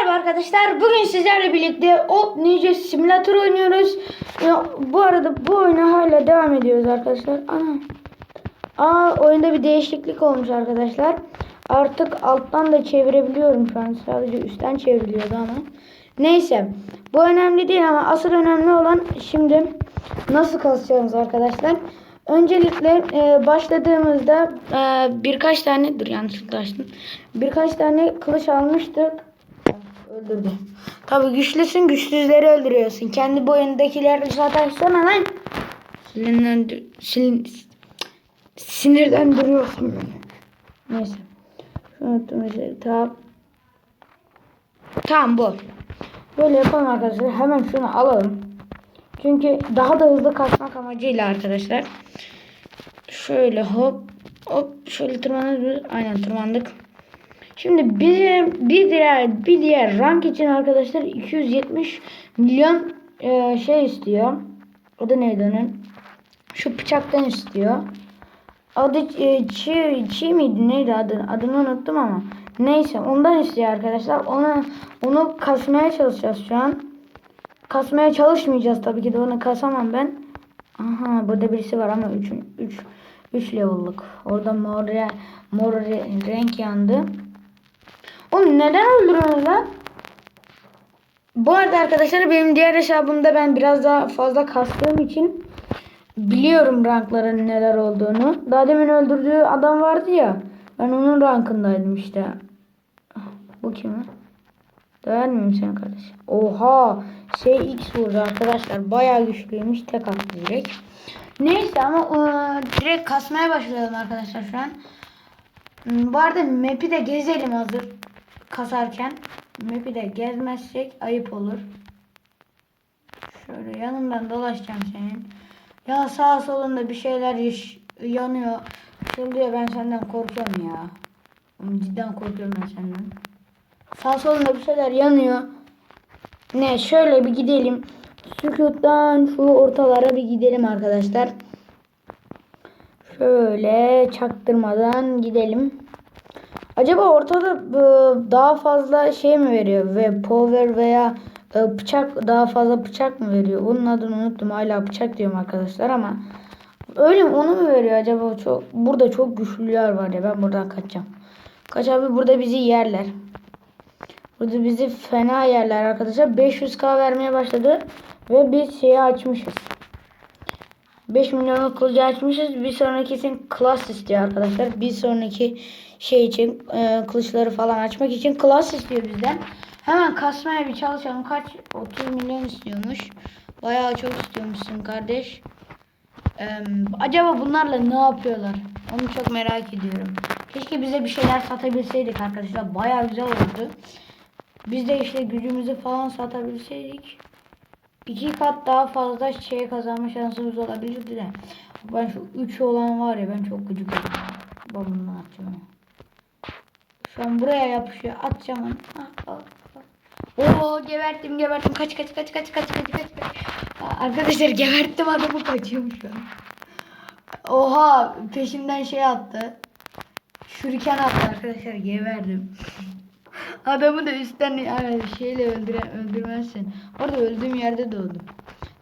Merhaba arkadaşlar. Bugün sizlerle birlikte Op Ninja Simulator oynuyoruz. Ya, bu arada bu oyuna hala devam ediyoruz arkadaşlar. Ana. Aa oyunda bir değişiklik olmuş arkadaşlar. Artık alttan da çevirebiliyorum şu an. Sadece üstten çevriliyordu ama. Neyse. Bu önemli değil ama asıl önemli olan şimdi nasıl kasacağımız arkadaşlar. Öncelikle e, başladığımızda e, birkaç tane dur yanlışlıkla açtım. Birkaç tane kılıç almıştık. Öldürdü. Tabi güçlüsün güçsüzleri öldürüyorsun. Kendi boyundakileri sataşsana lan. Sinirlendir, sin, sinirlendiriyorsun beni. Neyse. Unuttum. Tamam. Tamam bu. Böyle yapalım arkadaşlar. Hemen şunu alalım. Çünkü daha da hızlı kaçmak amacıyla arkadaşlar. Şöyle hop hop şöyle tırmanırız. Aynen tırmandık. Şimdi bizim bir diğer bir diğer rank için arkadaşlar 270 milyon e, şey istiyor. Adı neydi onun? Şu bıçaktan istiyor. Adı e, çi, çi miydi neydi adı? Adını unuttum ama. Neyse ondan istiyor arkadaşlar. Onu onu kasmaya çalışacağız şu an. Kasmaya çalışmayacağız tabii ki de onu kasamam ben. Aha burada birisi var ama 3 3 3 level'lık. Orada mor mor re- renk yandı. Oğlum neden öldürüyorsunuz lan? Bu arada arkadaşlar benim diğer hesabımda ben biraz daha fazla kastığım için biliyorum rankların neler olduğunu. Daha demin öldürdüğü adam vardı ya. Ben onun rankındaydım işte. Bu kim? Döver miyim sen kardeş? Oha! Şey X vurdu arkadaşlar. Bayağı güçlüymüş. Tek attı direkt. Neyse ama ıı, direkt kasmaya başlayalım arkadaşlar şu an. Hmm, Bu arada map'i de gezelim hazır kasarken. Map'i de gezmezsek ayıp olur. Şöyle yanından dolaşacağım senin. Ya sağ solunda bir şeyler yaş- yanıyor. Şurada ben senden korkuyorum ya. Cidden korkuyorum ben senden. Sağ solunda bir şeyler yanıyor. Ne şöyle bir gidelim. Sükuttan şu ortalara bir gidelim arkadaşlar. Şöyle çaktırmadan gidelim. Acaba ortada e, daha fazla şey mi veriyor ve power veya e, bıçak daha fazla bıçak mı veriyor? Onun adını unuttum. Hala bıçak diyorum arkadaşlar ama öyle mi? Onu mu veriyor acaba? Çok burada çok güçlüler var ya. Ben buradan kaçacağım. Kaç abi burada bizi yerler. Burada bizi fena yerler arkadaşlar. 500k vermeye başladı ve biz şeyi açmışız. 5 milyonluk kılıcı açmışız. Bir sonraki için klas istiyor arkadaşlar. Bir sonraki şey için e, kılıçları falan açmak için klas istiyor bizden. Hemen kasmaya bir çalışalım. Kaç? 30 milyon istiyormuş. Bayağı çok istiyormuşsun kardeş. E, acaba bunlarla ne yapıyorlar? Onu çok merak ediyorum. Keşke bize bir şeyler satabilseydik arkadaşlar. Bayağı güzel olurdu. Biz de işte gücümüzü falan satabilseydik iki kat daha fazla şey kazanma şansımız olabilirdi de. Ben şu 3 olan var ya ben çok gıcık oldum. Babamdan atacağım onu. Şu an buraya yapışıyor. Atacağım onu. Oo geberttim geberttim. Kaç kaç kaç kaç kaç kaç kaç. Arkadaşlar geberttim adamı kaçıyorum şu an. Oha peşimden şey attı. Şuriken attı arkadaşlar geberdim. Adamı da üstten yani şeyle öldüre, öldürmezsin. Orada öldüğüm yerde doğdum.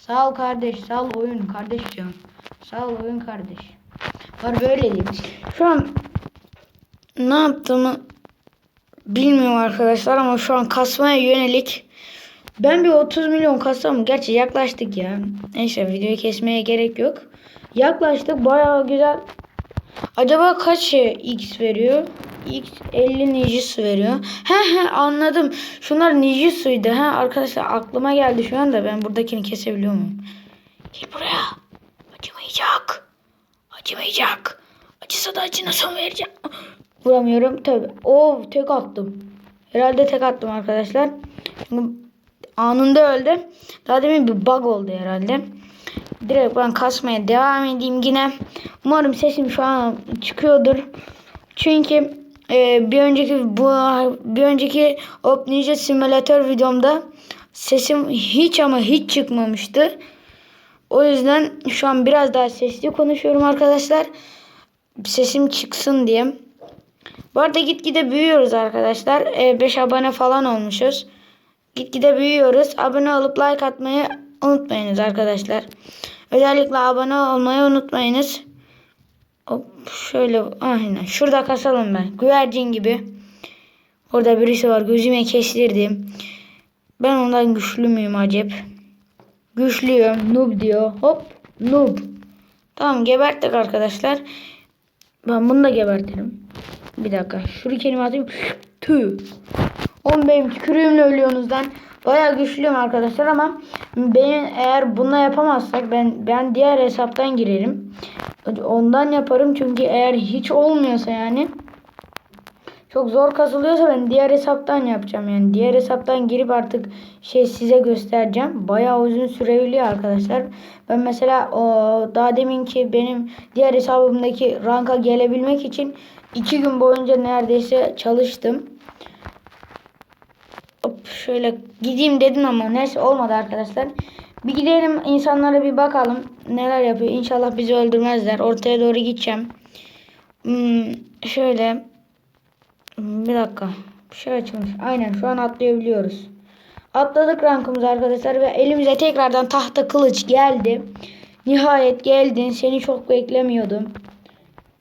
Sağ ol kardeş, sağ ol oyun kardeş diyorum. Sağ ol oyun kardeş. Var böyle diyeyim. Şu an ne yaptığımı bilmiyorum arkadaşlar ama şu an kasmaya yönelik ben bir 30 milyon kassam gerçi yaklaştık ya. Neyse videoyu kesmeye gerek yok. Yaklaştık bayağı güzel. Acaba kaç x veriyor? X 50 Nijitsu veriyor. He he anladım. Şunlar Nijitsu'ydu. Ha arkadaşlar aklıma geldi şu anda. Ben buradakini kesebiliyor muyum? Gel buraya. Acımayacak. Acımayacak. Acısa da acı nasıl vereceğim? Vuramıyorum tabi. Oo tek attım. Herhalde tek attım arkadaşlar. Çünkü anında öldü. Daha demin bir bug oldu herhalde. Direkt ben kasmaya devam edeyim yine. Umarım sesim şu an çıkıyordur. Çünkü e, bir önceki bu bir önceki Op Ninja Simulator videomda sesim hiç ama hiç çıkmamıştı. O yüzden şu an biraz daha sesli konuşuyorum arkadaşlar. Sesim çıksın diye. Bu arada gitgide büyüyoruz arkadaşlar. 5 abone falan olmuşuz. Gitgide büyüyoruz. Abone olup like atmayı unutmayınız arkadaşlar. Özellikle abone olmayı unutmayınız. Hop şöyle aynen. Şurada kasalım ben. Güvercin gibi. Orada birisi var. Gözüme kestirdim. Ben ondan güçlü müyüm acep? Güçlüyüm. Noob diyor. Hop. Noob. Tamam geberttik arkadaşlar. Ben bunu da gebertirim. Bir dakika. Şunu kelime atayım. Tüh. Oğlum benim tükürüğümle ölüyorsunuz lan. Bayağı güçlüyüm arkadaşlar ama benim eğer bununla yapamazsak ben ben diğer hesaptan girerim. Ondan yaparım çünkü eğer hiç olmuyorsa yani çok zor kasılıyorsa ben diğer hesaptan yapacağım yani. Diğer hesaptan girip artık şey size göstereceğim. Bayağı uzun sürebiliyor arkadaşlar. Ben mesela o daha deminki benim diğer hesabımdaki ranka gelebilmek için iki gün boyunca neredeyse çalıştım. Hop şöyle gideyim dedim ama neyse olmadı arkadaşlar. Bir gidelim insanlara bir bakalım neler yapıyor. İnşallah bizi öldürmezler. Ortaya doğru gideceğim. Hmm, şöyle bir dakika. Bir şey açılmış. Aynen şu an atlayabiliyoruz. Atladık rankımız arkadaşlar ve elimize tekrardan tahta kılıç geldi. Nihayet geldin. Seni çok beklemiyordum.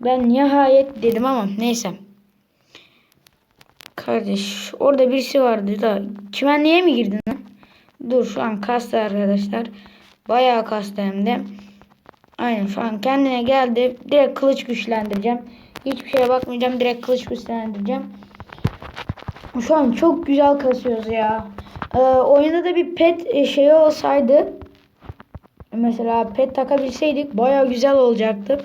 Ben nihayet dedim ama neyse. Kardeş orada birisi vardı da çimenliğe mi girdin lan? Dur şu an kastı arkadaşlar. Bayağı kastı hem de. Aynen şu an kendine geldi. Direkt kılıç güçlendireceğim. Hiçbir şeye bakmayacağım. Direkt kılıç güçlendireceğim. Şu an çok güzel kasıyoruz ya. Ee, oyunda da bir pet şeyi olsaydı mesela pet takabilseydik baya güzel olacaktı.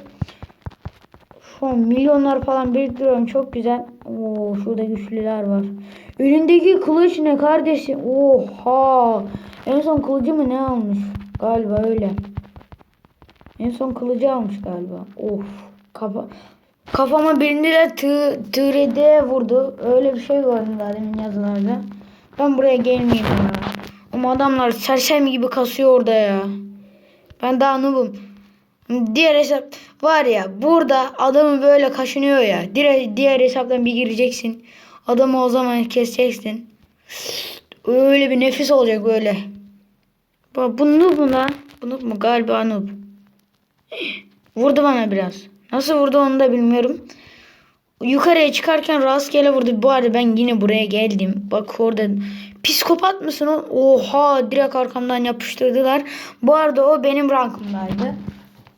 Şu an milyonlar falan biriktiriyorum. Çok güzel. Oo, şurada güçlüler var. Önündeki kılıç ne kardeşim? Oha. En son kılıcı mı ne almış? Galiba öyle. En son kılıcı almış galiba. Of. Kafa, kafama birini de tı, tırede vurdu. Öyle bir şey gördüm daha demin yazılarda. Ben buraya gelmeyeyim ya. Ama adamlar sersem gibi kasıyor orada ya. Ben daha noobum. Diğer hesap var ya burada adamı böyle kaşınıyor ya. Diğer, diğer hesaptan bir gireceksin. Adamı o zaman keseceksin. Öyle bir nefis olacak böyle. Bu noob mu lan? Bu noob mu? Galiba noob. Vurdu bana biraz. Nasıl vurdu onu da bilmiyorum. Yukarıya çıkarken rastgele vurdu. Bu arada ben yine buraya geldim. Bak orada psikopat mısın? Oha direkt arkamdan yapıştırdılar. Bu arada o benim rankımdaydı.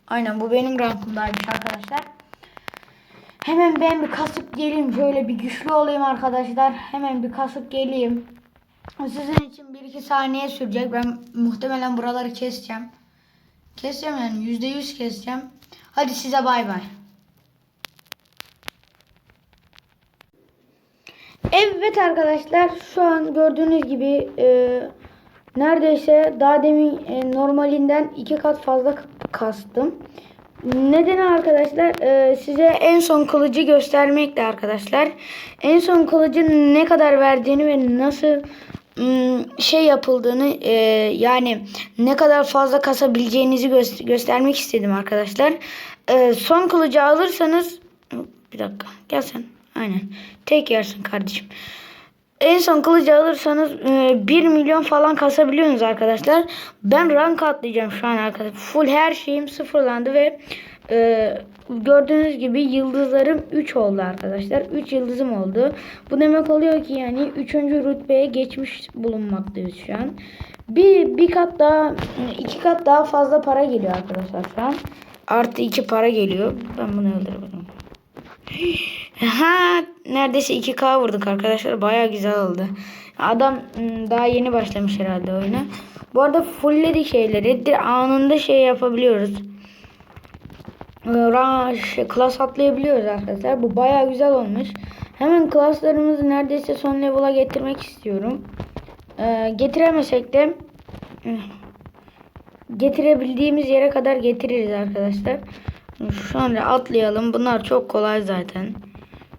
Aynen bu benim rankımdaymış arkadaşlar. Hemen ben bir kasıp geleyim. Şöyle bir güçlü olayım arkadaşlar. Hemen bir kasıp geleyim. Sizin için 1-2 saniye sürecek. Ben muhtemelen buraları keseceğim. Keseceğim yani %100 keseceğim. Hadi size bay bay. Evet arkadaşlar şu an gördüğünüz gibi e, neredeyse daha demin e, normalinden iki kat fazla kastım. Neden arkadaşlar? E, size en son kılıcı göstermekle arkadaşlar. En son kılıcın ne kadar verdiğini ve nasıl şey yapıldığını e, yani ne kadar fazla kasabileceğinizi gö göstermek istedim arkadaşlar. E, son kılıcı alırsanız bir dakika gel sen. Aynen. Tek yersin kardeşim. En son kılıcı alırsanız e, 1 milyon falan kasabiliyorsunuz arkadaşlar. Ben rank atlayacağım şu an arkadaşlar. Full her şeyim sıfırlandı ve e, gördüğünüz gibi yıldızlarım 3 oldu arkadaşlar. 3 yıldızım oldu. Bu demek oluyor ki yani 3. rütbeye geçmiş bulunmaktayız şu an. Bir, bir kat daha iki kat daha fazla para geliyor arkadaşlar şu an. Artı 2 para geliyor. Ben bunu öldürebilirim. Ha neredeyse 2K vurduk arkadaşlar. Baya güzel oldu. Adam daha yeni başlamış herhalde oyuna. Bu arada fullledik şeyleri. Anında şey yapabiliyoruz. Şey, klas atlayabiliyoruz arkadaşlar. Bu baya güzel olmuş. Hemen klaslarımızı neredeyse son level'a getirmek istiyorum. Ee, getiremesek de getirebildiğimiz yere kadar getiririz arkadaşlar. Anda atlayalım. Bunlar çok kolay zaten.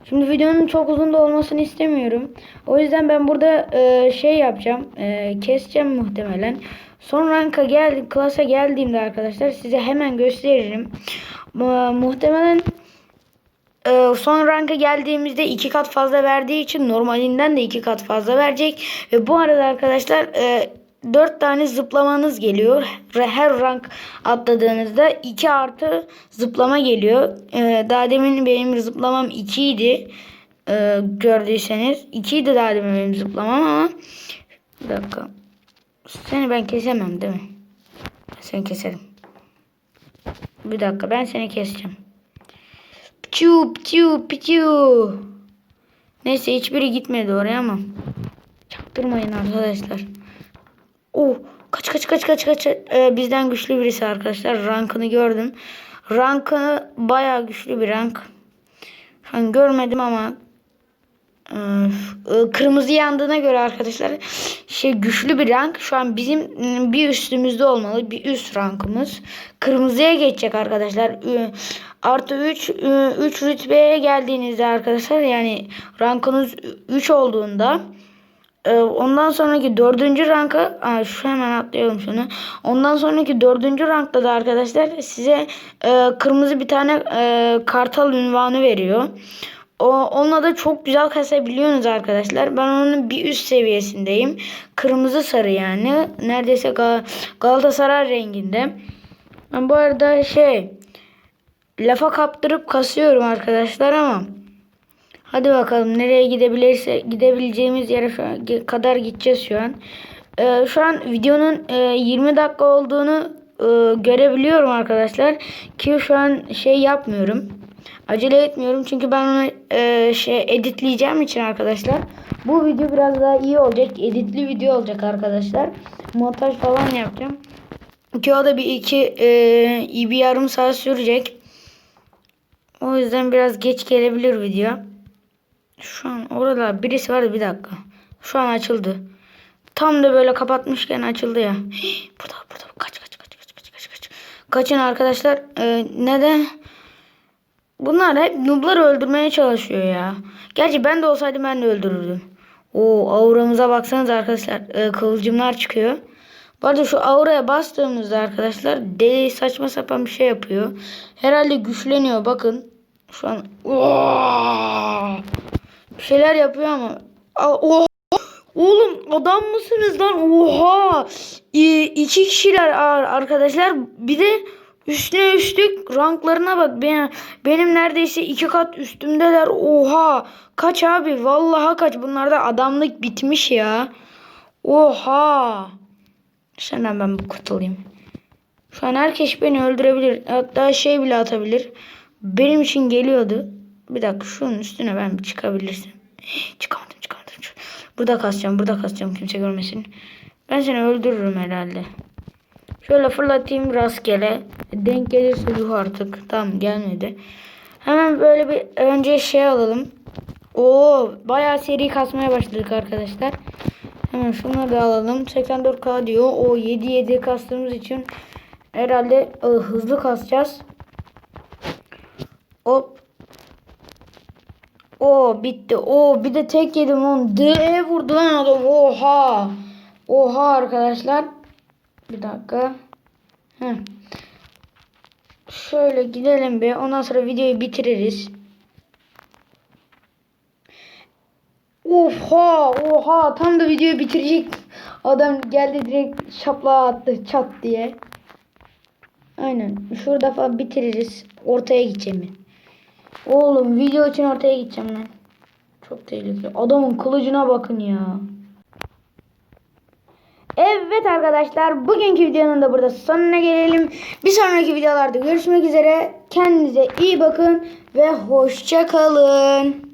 Şimdi videonun çok uzun da olmasını istemiyorum. O yüzden ben burada e, şey yapacağım. E, keseceğim muhtemelen. Son ranka gel, klasa geldiğimde arkadaşlar size hemen gösteririm. E, muhtemelen e, son ranka geldiğimizde iki kat fazla verdiği için normalinden de iki kat fazla verecek. Ve bu arada arkadaşlar e, 4 tane zıplamanız geliyor. Her rank atladığınızda 2 artı zıplama geliyor. E, daha demin benim zıplamam 2 idi. E, gördüyseniz. 2 idi daha demin benim zıplamam ama bir dakika. Seni ben kesemem değil mi? Seni keserim. Bir dakika ben seni keseceğim. Piu piu piu. Neyse hiçbiri gitmedi oraya ama. Çaktırmayın arkadaşlar. Oh kaç kaç kaç kaç kaç. Ee, bizden güçlü birisi arkadaşlar. Rankını gördüm. Rankı bayağı güçlü bir rank. An görmedim ama ee, kırmızı yandığına göre arkadaşlar şey güçlü bir rank. Şu an bizim m, bir üstümüzde olmalı. Bir üst rankımız. Kırmızıya geçecek arkadaşlar. Artı 3 3 rütbeye geldiğinizde arkadaşlar yani rankınız 3 olduğunda ondan sonraki dördüncü ranka şu hemen atlayalım şunu. Ondan sonraki dördüncü rankta da arkadaşlar size e, kırmızı bir tane e, kartal ünvanı veriyor. O, onunla da çok güzel kasabiliyorsunuz arkadaşlar. Ben onun bir üst seviyesindeyim. Kırmızı sarı yani. Neredeyse Gal- Galatasaray renginde. Ben bu arada şey lafa kaptırıp kasıyorum arkadaşlar ama hadi bakalım nereye gidebilirse gidebileceğimiz yere şu an, kadar gideceğiz şu an. Ee, şu an videonun e, 20 dakika olduğunu e, görebiliyorum arkadaşlar ki şu an şey yapmıyorum. Acele etmiyorum çünkü ben onu e, şey editleyeceğim için arkadaşlar. Bu video biraz daha iyi olacak. Editli video olacak arkadaşlar. Montaj falan yapacağım. Ki o da bir iki e, bir yarım saat sürecek. O yüzden biraz geç gelebilir video. Şu an orada birisi vardı bir dakika. Şu an açıldı. Tam da böyle kapatmışken açıldı ya. Burada burada kaç kaç kaç kaç kaç kaç kaç. Kaçın arkadaşlar. Ee, neden? Bunlar hep noobları öldürmeye çalışıyor ya. Gerçi ben de olsaydım ben de öldürürdüm. O auramıza baksanız arkadaşlar. Ee, kıvılcımlar çıkıyor. Bu arada şu auraya bastığımızda arkadaşlar deli saçma sapan bir şey yapıyor. Herhalde güçleniyor bakın. Şu an Oo! Bir şeyler yapıyor ama. Oha! Oğlum adam mısınız lan? Oha! İ- iki kişiler ar- arkadaşlar. Bir de üstüne üstlük ranklarına bak. Benim, benim neredeyse iki kat üstümdeler. Oha! Kaç abi? Vallahi kaç. Bunlarda adamlık bitmiş ya. Oha! Senden ben bu kurtulayım. Şu an herkes beni öldürebilir. Hatta şey bile atabilir. Benim için geliyordu. Bir dakika şunun üstüne ben bir çıkabilirsem. Çıkamadım çıkamadım. Burada kasacağım burada kasacağım kimse görmesin. Ben seni öldürürüm herhalde. Şöyle fırlatayım rastgele. Denk gelirse yuh artık. Tamam gelmedi. Hemen böyle bir önce şey alalım. Oo bayağı seri kasmaya başladık arkadaşlar. Hemen şunları da alalım. 84k diyor. O 7 7 kastığımız için herhalde e, hızlı kasacağız. Hop. O bitti. O bir de tek yedim onu. D vurdu lan adam. Oha. Oha arkadaşlar. Bir dakika. Heh. Şöyle gidelim bir. Ondan sonra videoyu bitiririz. Oha oha tam da videoyu bitirecek. Adam geldi direkt şaplığa attı çat diye. Aynen. Şurada falan bitiririz. Ortaya gideceğim. Oğlum video için ortaya gideceğim lan. Çok tehlikeli. Adamın kılıcına bakın ya. Evet arkadaşlar bugünkü videonun da burada sonuna gelelim. Bir sonraki videolarda görüşmek üzere. Kendinize iyi bakın ve hoşça kalın.